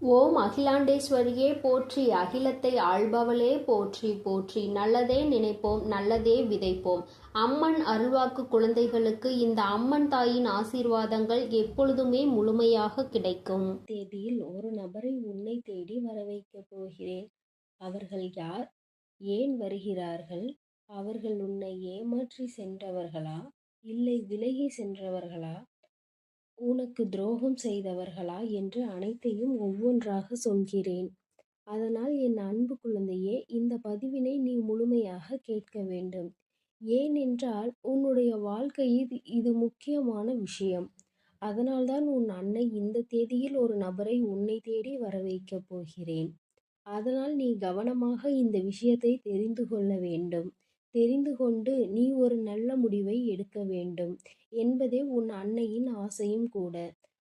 ஓம் அகிலாண்டேஸ்வரியே போற்றி. அகிலத்தை ஆள்பவளே போற்றி போற்றி. நல்லதே நினைப்போம் நல்லதே விதைப்போம். அம்மன் அருள்வாக்கு குழந்தைகளுக்கு இந்த அம்மன் தாயின் ஆசீர்வாதங்கள் எப்பொழுதுமே முழுமையாக கிடைக்கும். தேதியில் ஒரு நபரை உன்னை தேடி வரவைக்கப் போகிறேன். அவர்கள் யார்? ஏன் வருகிறார்கள்? அவர்கள் உன்னை ஏமாற்றி சென்றவர்களா? இல்லை விலகி சென்றவர்களா? உனக்கு துரோகம் செய்தவர்களா என்று அனைத்தையும் ஒவ்வொன்றாக சொல்கிறேன். அதனால் என் அன்பு குழந்தையே இந்த பதிவினை நீ முழுமையாக கேட்க வேண்டும். ஏனென்றால் உன்னுடைய வாழ்க்கையில் இது முக்கியமான விஷயம். அதனால்தான் உன் அன்னை இந்த தேதியில் ஒரு நபரை உன்னை தேடி வர வைக்கப் போகிறேன். அதனால் நீ கவனமாக இந்த விஷயத்தை தெரிந்து கொள்ள வேண்டும். தெரிந்து கொண்டு நீ ஒரு நல்ல முடிவை எடுக்க வேண்டும் என்பதே உன் அன்னையின் ஆசையும் கூட.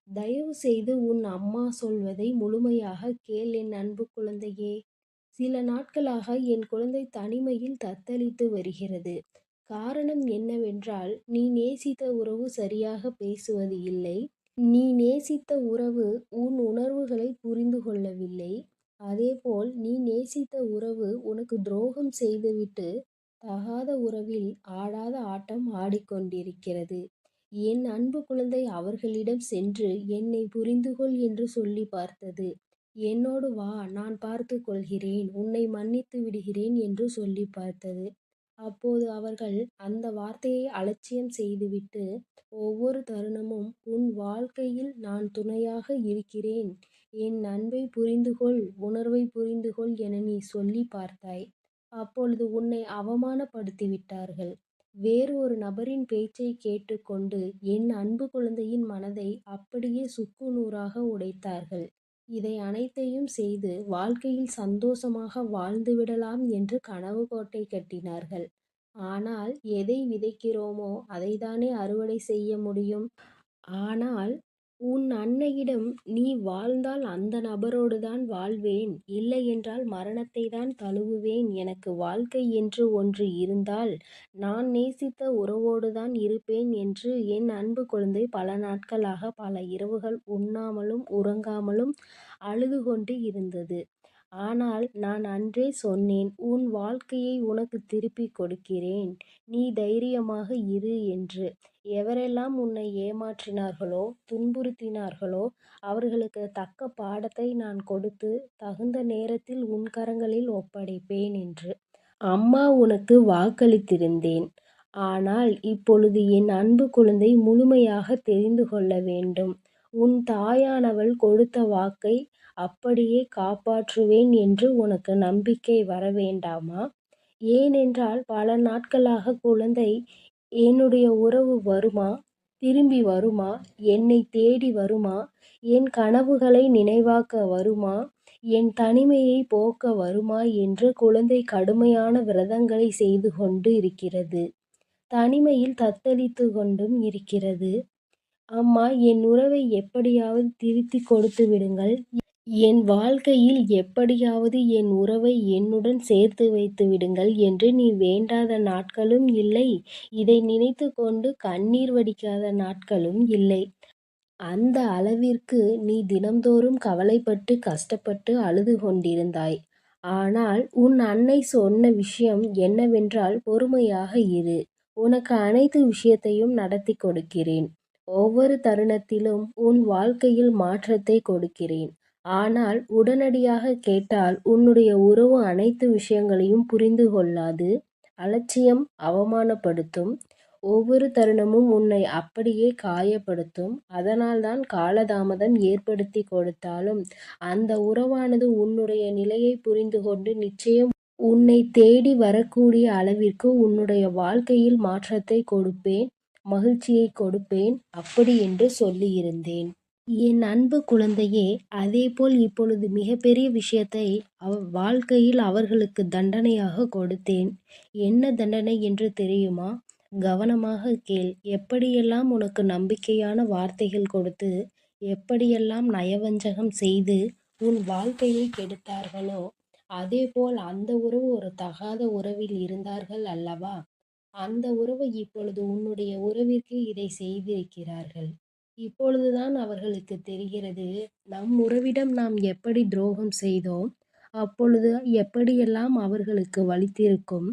தயவு செய்து உன் அம்மா சொல்வதை முழுமையாக கேள் என் அன்பு குழந்தையே. சில நாட்களாக என் குழந்தை தனிமையில் தத்தளித்து வருகிறது. காரணம் என்னவென்றால் நீ நேசித்த உறவு சரியாக பேசுவது இல்லை. நீ நேசித்த உறவு உன் உணர்வுகளை புரிந்து கொள்ளவில்லை. அதேபோல் நீ நேசித்த உறவு உனக்கு துரோகம் செய்துவிட்டு தகாத உறவில் ஆடாத ஆட்டம் ஆடிக்கொண்டிருக்கிறது. என் அன்பு குழந்தை அவர்களிடம் சென்று என்னை புரிந்துகொள் என்று சொல்லி பார்த்தது. என்னோடு வா நான் பார்த்து கொள்கிறேன் உன்னை மன்னித்து விடுகிறேன் என்று சொல்லி பார்த்தது. அப்போது அவர்கள் அந்த வார்த்தையை அலட்சியம் செய்துவிட்டு ஒவ்வொரு தருணமும் உன் வாழ்க்கையில் நான் துணையாக இருக்கிறேன் என் அன்பை புரிந்துகொள் உணர்வை புரிந்துகொள் என நீ சொல்லி பார்த்தாய். அப்பொழுது உன்னை அவமானப்படுத்தி விட்டார்கள் வேறு ஒரு நபரின் பேச்சை கேட்டுக்கொண்டு என் அன்பு குழந்தையின் மனதை அப்படியே சுக்கு நூறாக உடைத்தார்கள். இதை அனைத்தையும் செய்து வாழ்க்கையில் சந்தோஷமாக வாழ்ந்துவிடலாம் என்று கனவு கோட்டை கட்டினார்கள். ஆனால் எதை விதைக்கிறோமோ அதைதானே அறுவடை செய்ய முடியும். ஆனால் உன் அன்னையிடம் நீ வாழ்ந்தால் அந்த நபரோடு தான் வாழ்வேன். இல்லையென்றால் மரணத்தை தான் தழுவுவேன். எனக்கு வாழ்க்கை என்று ஒன்று இருந்தால் நான் நேசித்த உறவோடு தான் இருப்பேன் என்று என் அன்பு குழந்தை பல நாட்களாக பல இரவுகள் உண்ணாமலும் உறங்காமலும் அழுது கொண்டு இருந்தது. ஆனால் நான் அன்றே சொன்னேன் உன் வாழ்க்கையை உனக்கு திருப்பிக் கொடுக்கிறேன். நீ தைரியமாக இரு என்று. எவரெல்லாம் உன்னை ஏமாற்றினார்களோ துன்புறுத்தினார்களோ அவர்களுக்கு தக்க பாடத்தை நான் கொடுத்து தகுந்த நேரத்தில் உன் கரங்களில் ஒப்படைப்பேன் என்று. அம்மா உனக்கு வாக்களித்திருந்தேன். ஆனால் இப்பொழுது என் அன்பு குழந்தை முழுமையாக தெரிந்து கொள்ள வேண்டும். உன் தாயானவள் கொடுத்த வாக்கை அப்படியே காப்பாற்றுவேன் என்று உனக்கு நம்பிக்கை வர வேண்டாமா ஏனென்றால் பல நாட்களாக குழந்தை என்னுடைய உறவு வருமா? திரும்பி வருமா? என்னை தேடி வருமா? என் கனவுகளை நினைவாக்க வருமா? என் தனிமையை போக்க வருமா? என்று குழந்தை கடுமையான விரதங்களை செய்து கொண்டு இருக்கிறது. தனிமையில் தத்தளித்து கொண்டும் இருக்கிறது. அம்மா என் உறவை எப்படியாவது திருத்தி கொடுத்து விடுங்கள். என் வாழ்க்கையில் எப்படியாவது என் உறவை என்னுடன் சேர்த்து வைத்து விடுங்கள் என்று நீ வேண்டாத நாட்களும் இல்லை. இதை நினைத்து கொண்டு கண்ணீர் வடிக்காத நாட்களும் இல்லை. அந்த அளவிற்கு நீ தினம்தோறும் கவலைப்பட்டு கஷ்டப்பட்டு அழுது கொண்டிருந்தாய். ஆனால் உன் அன்னை சொன்ன விஷயம் என்னவென்றால் பொறுமையாக இரு. உனக்கு அனைத்து விஷயத்தையும் நடத்தி கொடுக்கிறேன். ஒவ்வொரு தருணத்திலும் உன் வாழ்க்கையில் மாற்றத்தை கொடுக்கிறேன். ஆனால் உடனடியாக கேட்டால் உன்னுடைய உறவு அனைத்து விஷயங்களையும் புரிந்து கொள்ளாது அலட்சியம் அவமானப்படுத்தும். ஒவ்வொரு தருணமும் உன்னை அப்படியே காயப்படுத்தும். அதனால்தான் காலதாமதம் ஏற்படுத்தி கொடுத்தாலும் அந்த உறவானது உன்னுடைய நிலையை புரிந்து கொண்டு நிச்சயம் உன்னை தேடி வரக்கூடிய அளவிற்கு உன்னுடைய வாழ்க்கையில் மாற்றத்தை கொடுப்பேன் மகிழ்ச்சியை கொடுப்பேன் அப்படி என்று சொல்லியிருந்தேன். என் அன்பு குழந்தையே அதேபோல் இப்பொழுது மிகப்பெரிய விஷயத்தை அவ வாழ்க்கையில் அவர்களுக்கு தண்டனையாக கொடுத்தேன். என்ன தண்டனை என்று தெரியுமா? கவனமாக கேள். எப்படியெல்லாம் உனக்கு நம்பிக்கையான வார்த்தைகள் கொடுத்து எப்படியெல்லாம் நயவஞ்சகம் செய்து உன் வாழ்க்கையை கெடுத்தார்களோ அதேபோல் அந்த உறவு ஒரு தகாத உறவில் இருந்தார்கள் அல்லவா? அந்த உறவு இப்பொழுது உன்னுடைய உறவிற்கு இதை செய்திருக்கிறார்கள். இப்பொழுதுதான் அவர்களுக்கு தெரிகிறது நம் உறவிடம் நாம் எப்படி துரோகம் செய்தோம் அப்பொழுது எப்படியெல்லாம் அவர்களுக்கு வலித்திருக்கும்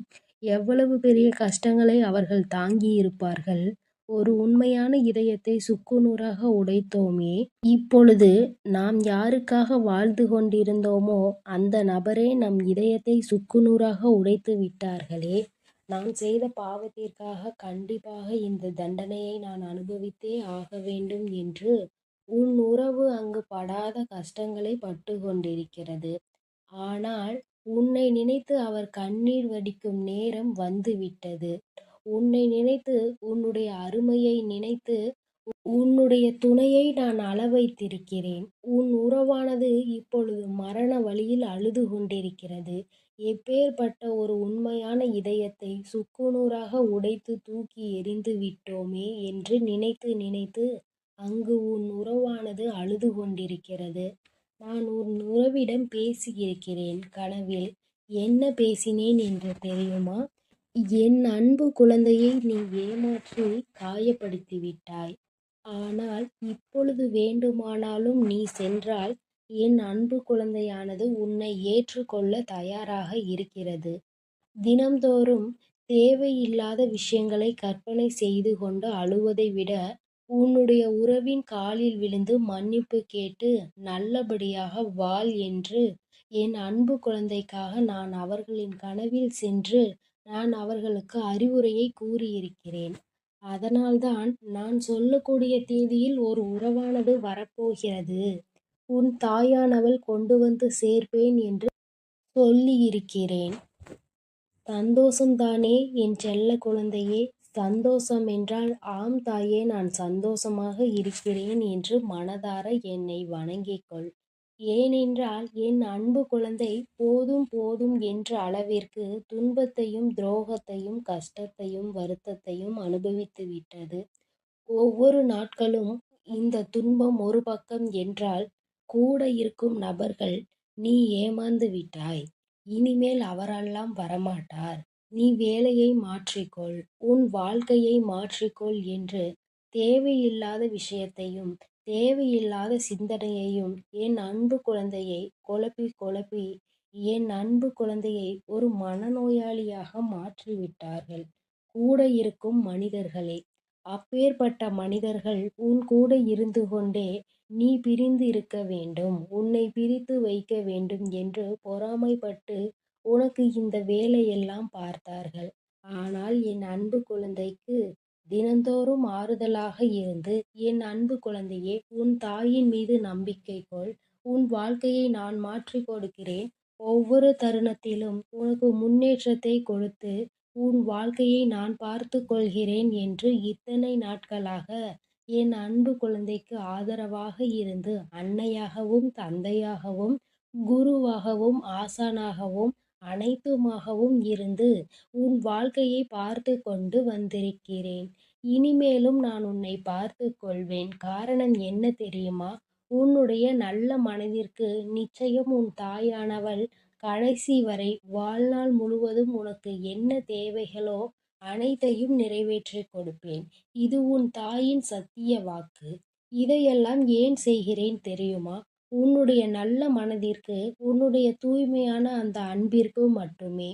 எவ்வளவு பெரிய கஷ்டங்களை அவர்கள் தாங்கியிருப்பார்கள் ஒரு உண்மையான இதயத்தை சுக்குநூறாக உடைத்தோமே. இப்பொழுது நாம் யாருக்காக வாழ்ந்து கொண்டிருந்தோமோ அந்த நபரே நம் இதயத்தை சுக்குநூறாக உடைத்து விட்டார்களே. நான் செய்த பாவத்திற்காக கண்டிப்பாக இந்த தண்டனையை நான் அனுபவித்தே ஆக வேண்டும் என்று உன் உறவு அங்கு படாத கஷ்டங்களை பட்டு கொண்டிருக்கிறது. ஆனால் உன்னை நினைத்து அவர் கண்ணீர் வடிக்கும் நேரம் வந்துவிட்டது. உன்னை நினைத்து உன்னுடைய அருமையை நினைத்து உன்னுடைய துணையை நான் அளவைத்திருக்கிறேன். உன் உறவானது இப்பொழுது மரண வழியில் அழுது கொண்டிருக்கிறது. எப்பேற்பட்ட ஒரு உண்மையான இதயத்தை சுக்குநூறாக உடைத்து தூக்கி எறிந்து விட்டோமே என்று நினைத்து நினைத்து அங்கு உன் உறவானது அழுது கொண்டிருக்கிறது. நான் உன் உறவிடம் பேசியிருக்கிறேன் கனவில். என்ன பேசினேன் என்று தெரியுமா? என் அன்பு குழந்தையை நீ ஏமாற்றி காயப்படுத்தி விட்டாய். ஆனால் இப்பொழுது வேண்டுமானாலும் நீ சென்றால் என் அன்பு குழந்தையானது உன்னை ஏற்றுக்கொள்ள தயாராக இருக்கிறது. தினம்தோறும் தேவையில்லாத விஷயங்களை கற்பனை செய்து கொண்டு அழுவதை விட உன்னுடைய உறவின் காலில் விழுந்து மன்னிப்பு கேட்டு நல்லபடியாக வாழ் என்று என் அன்பு குழந்தைக்காக நான் அவர்களின் கனவில் சென்று நான் அவர்களுக்கு அறிவுரையை கூறியிருக்கிறேன். அதனால்தான் நான் சொல்லக்கூடிய தேதியில் ஒரு உறவானது வரப்போகிறது. உன் தாயானவள் கொண்டு வந்து சேர்ப்பேன் என்று சொல்லியிருக்கிறேன். சந்தோஷம்தானே என் செல்ல குழந்தையே? சந்தோஷம் என்றால் ஆம் தாயே நான் சந்தோஷமாக இருக்கிறேன் என்று மனதார என்னை வணங்கிக் கொள். ஏனென்றால் என் அன்பு குழந்தை போதும் போதும் என்ற அளவிற்கு துன்பத்தையும் துரோகத்தையும் கஷ்டத்தையும் வருத்தத்தையும் அனுபவித்து விட்டது. ஒவ்வொரு நாட்களும் இந்த துன்பம் ஒரு பக்கம் என்றால் கூட இருக்கும் நபர்கள் நீ ஏமாந்து விட்டாய். இனிமேல் அவரெல்லாம் வரமாட்டார். நீ வேலையை மாற்றிக்கொள். உன் வாழ்க்கையை மாற்றிக்கொள் என்று தேவையில்லாத விஷயத்தையும் தேவையில்லாத சிந்தனையையும் என் அன்பு குழந்தையை குழப்பி குழப்பி என் அன்பு குழந்தையை ஒரு மனநோயாளியாக மாற்றிவிட்டார்கள். கூட இருக்கும் மனிதர்களே அப்பேற்பட்ட மனிதர்கள் உன் கூட இருந்து கொண்டே நீ பிரிந்து இருக்க வேண்டும் உன்னை பிரித்து வைக்க வேண்டும் என்று பொறாமைப்பட்டு உனக்கு இந்த வேலையெல்லாம் பார்த்தார்கள். ஆனால் என் அன்பு குழந்தைக்கு தினந்தோறும் ஆறுதலாக இருந்து என் அன்பு குழந்தையே உன் தாயின் மீது நம்பிக்கை கொள் உன் வாழ்க்கையை நான் மாற்றி கொடுக்கிறேன். ஒவ்வொரு தருணத்திலும் உனக்கு முன்னேற்றத்தை கொடுத்து உன் வாழ்க்கையை நான் பார்த்து கொள்கிறேன் என்று இத்தனை நாட்களாக என் அன்பு குழந்தைக்கு ஆதரவாக இருந்து அன்னையாகவும் தந்தையாகவும் குருவாகவும் ஆசானாகவும் அனைத்துமாகவும் இருந்து உன் வாழ்க்கையை பார்த்து கொண்டு வந்திருக்கிறேன். இனிமேலும் நான் உன்னை பார்த்து கொள்வேன். காரணம் என்ன தெரியுமா? உன்னுடைய நல்ல மனதிற்கு நிச்சயம் உன் தாயானவள் கடைசி வரை வாழ்நாள் முழுவதும் உனக்கு என்ன தேவைகளோ அனைத்தையும் நிறைவேற்றி கொடுப்பேன். இது உன் தாயின் சத்திய வாக்கு. இதையெல்லாம் ஏன் செய்கிறேன் தெரியுமா? உன்னுடைய நல்ல மனதிற்கு உன்னுடைய தூய்மையான அந்த அன்பிற்கு மட்டுமே.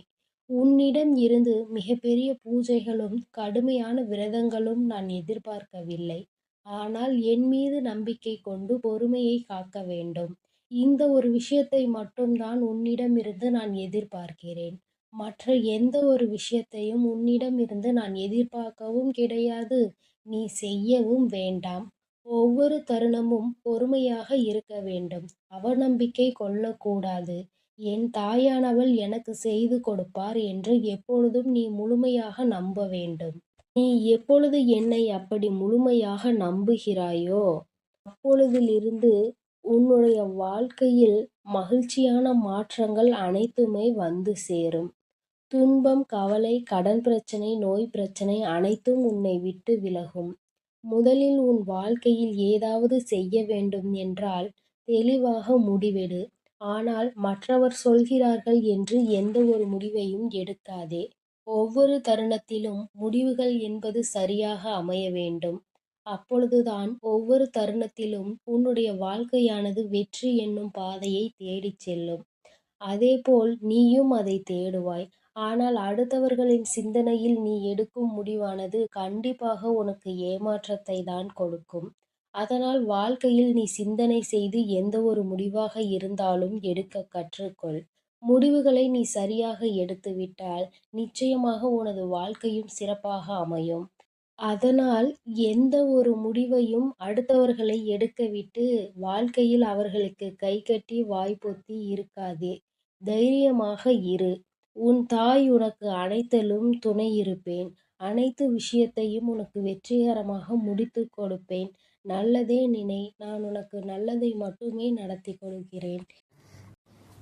உன்னிடம் இருந்து மிகப்பெரிய பூஜைகளும் கடுமையான விரதங்களும் நான் எதிர்பார்க்கவில்லை. ஆனால் என் மீது நம்பிக்கை கொண்டு பொறுமையை காக்க வேண்டும். இந்த ஒரு விஷயத்தை மட்டும்தான் உன்னிடமிருந்து நான் எதிர்பார்க்கிறேன். மற்ற எந்த ஒரு விஷயத்தையும் உன்னிடமிருந்து நான் எதிர்பார்க்கவும் கிடையாது. நீ செய்யவும் வேண்டாம். ஒவ்வொரு தருணமும் பொறுமையாக இருக்க வேண்டும். அவநம்பிக்கை கொள்ளக்கூடாது. என் தாயானவள் எனக்கு செய்து கொடுப்பார் என்று எப்பொழுதும் நீ முழுமையாக நம்ப வேண்டும். நீ எப்பொழுது என்னை அப்படி முழுமையாக நம்புகிறாயோ அப்பொழுதிலிருந்து உன்னுடைய வாழ்க்கையில் மகிழ்ச்சியான மாற்றங்கள் அனைத்துமே வந்து சேரும். துன்பம் கவலை கடன் பிரச்சனை நோய் பிரச்சனை அனைத்தும் உன்னை விட்டு விலகும். முதலில் உன் வாழ்க்கையில் ஏதாவது செய்ய வேண்டும் என்றால் தெளிவாக முடிவெடு. ஆனால் மற்றவர் சொல்கிறார்கள் என்று எந்த ஒரு முடிவையும் எடுக்காதே. ஒவ்வொரு தருணத்திலும் முடிவுகள் என்பது சரியாக அமைய வேண்டும். அப்பொழுதுதான் ஒவ்வொரு தருணத்திலும் உன்னுடைய வாழ்க்கையானது வெற்றி என்னும் பாதையை தேடிச் செல்லும். அதேபோல் நீயும் அதை தேடுவாய். ஆனால் அடுத்தவர்களின் சிந்தனையில் நீ எடுக்கும் முடிவானது கண்டிப்பாக உனக்கு ஏமாற்றத்தை தான் கொடுக்கும். அதனால் வாழ்க்கையில் நீ சிந்தனை செய்து எந்த ஒரு முடிவாக இருந்தாலும் எடுக்க கற்றுக்கொள். முடிவுகளை நீ சரியாக எடுத்துவிட்டால் நிச்சயமாக உனது வாழ்க்கையும் சிறப்பாக அமையும். அதனால் எந்த ஒரு முடிவையும் அடுத்தவர்களை எடுக்க விட்டு வாழ்க்கையில் அவர்களுக்கு கைகட்டி வாய்ப்பொத்தி இருக்காதே. தைரியமாக இரு. உன் தாய் உனக்கு அனைத்திலும் துணை இருப்பேன். அனைத்து விஷயத்தையும் உனக்கு வெற்றிகரமாக முடித்து கொடுப்பேன். நல்லதே நினை. நான் உனக்கு நல்லதை மட்டுமே நடத்தி கொடுக்கிறேன்.